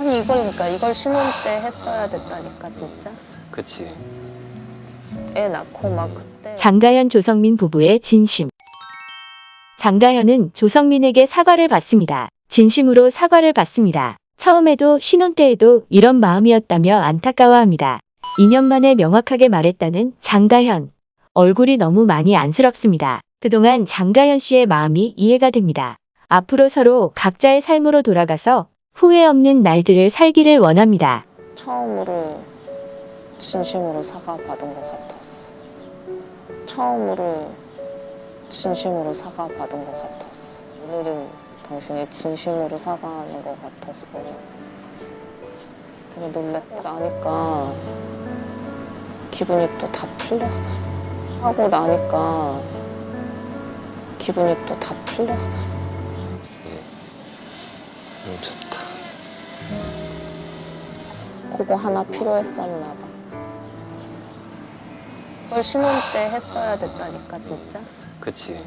아니 이걸 그러니까 이걸 신혼 때 했어야 됐다니까 진짜. 그치. 애 낳고 막 그때 장다현 조성민 부부의 진심. 장다현은 조성민에게 사과를 받습니다. 진심으로 사과를 받습니다. 처음에도 신혼 때에도 이런 마음이었다며 안타까워합니다. 2년 만에 명확하게 말했다는 장다현. 얼굴이 너무 많이 안쓰럽습니다. 그동안 장다현 씨의 마음이 이해가 됩니다. 앞으로 서로 각자의 삶으로 돌아가서 후회 없는 날들을 살기를 원합니다. 처음으로 진심으로 사과 받은 것 같았어. 처음으로 진심으로 사과 받은 것 같았어. 오늘은 당신이 진심으로 사과하는 것 같아서 되게 놀랬다. 나니까 기분이 또 다 풀렸어. 하고 나니까 기분이 또 다 풀렸어. 음, 좋다. 그거 하나 필요했었나 봐. 그걸 신혼 때 했어야 됐다니까 진짜. 그치.